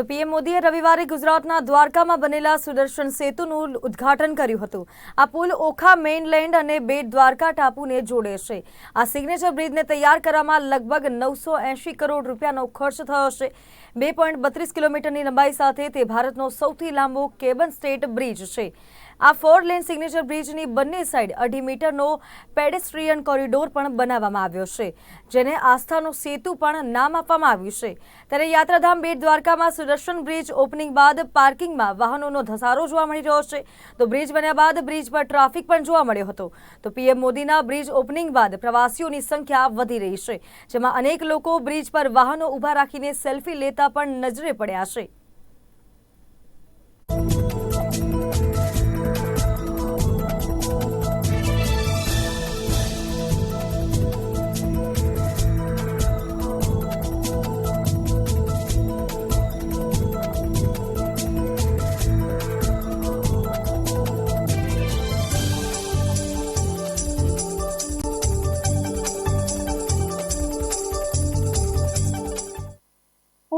તો પીએમ મોદીએ રવિવારે ગુજરાતના દ્વારકામાં બનેલા સુદર્શન સેતુનું ઉદ્ઘાટન કર્યું હતું. આ પુલ ઓખા મેઇનલેન્ડ અને બેટ દ્વારકા ટાપુને જોડે છે. આ સિગ્નેચર બ્રિજને તૈયાર કરવામાં લગભગ નવસો એંશી કરોડ રૂપિયાનો ખર્ચ થયો છે. બે પોઈન્ટ બત્રીસ કિલોમીટરની લંબાઈ સાથે તે ભારતનો સૌથી લાંબો કેબન સ્ટેટ બ્રિજ છે. આ ફોર લેન સિગ્નેચર બ્રિજની બંને સાઈડ અઢી મીટરનો પેડેસ્ટ્રીયન કોરિડોર પણ બનાવવામાં આવ્યો છે, જેને આસ્થાનો સેતુ પણ નામ આપવામાં આવ્યું છે. ત્યારે યાત્રાધામ બેટ દ્વારકામાં સુદર્શન બ્રિજ ઓપનિંગ બાદ પાર્કિંગમાં વાહનોનો ધસારો જોવા મળી રહ્યો છે. તો બ્રિજ બન્યા બાદ બ્રિજ પર ટ્રાફિક પણ જોવા મળ્યો હતો. તો પીએમ મોદીના બ્રિજ ઓપનિંગ બાદ પ્રવાસીઓની સંખ્યા વધી રહી છે, જેમાં અનેક લોકો બ્રિજ પર વાહનો ઊભા રાખીને સેલ્ફી લેતા પણ નજરે પડ્યા છે.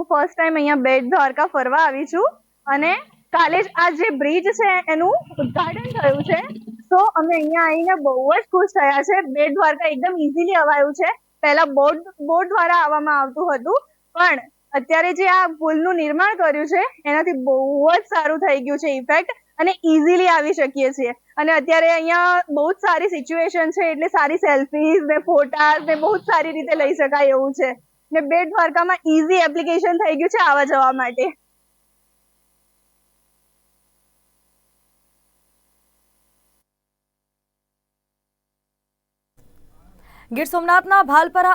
હું ફર્સ્ટ ટાઈમ અહીંયા બેટ દ્વારકા ફરવા આવી છું. અને કાલે જ આ જે બ્રિજ છે એનું ઉદ્ઘાટન થયું છે. તો અમે અહીંયા આવીને બહુ જ ખુશ થયા છે. બેટ દ્વારકા એકદમ ઇઝીલી અવાયું છે. પહેલા બોટ બોટ દ્વારા આવવામાં આવતું હતું. પણ અત્યારે જે આ પુલનું નિર્માણ કર્યું છે, એનાથી બહુ જ સારું થઈ ગયું છે ઇફેક્ટ અને ઇઝીલી આવી શકીએ છીએ. અને અત્યારે અહીંયા બહુ જ સારી સિચ્યુએશન છે. એટલે સારી સેલ્ફીઝ ને ફોટાઝ ને બહુ જ સારી રીતે લઈ શકાય એવું છે. ને બેટ દ્વારકામાં ઈઝી એપ્લિકેશન થઈ ગયું છે આવવા જવા માટે. ગીર સોમનાથના ભાલપરા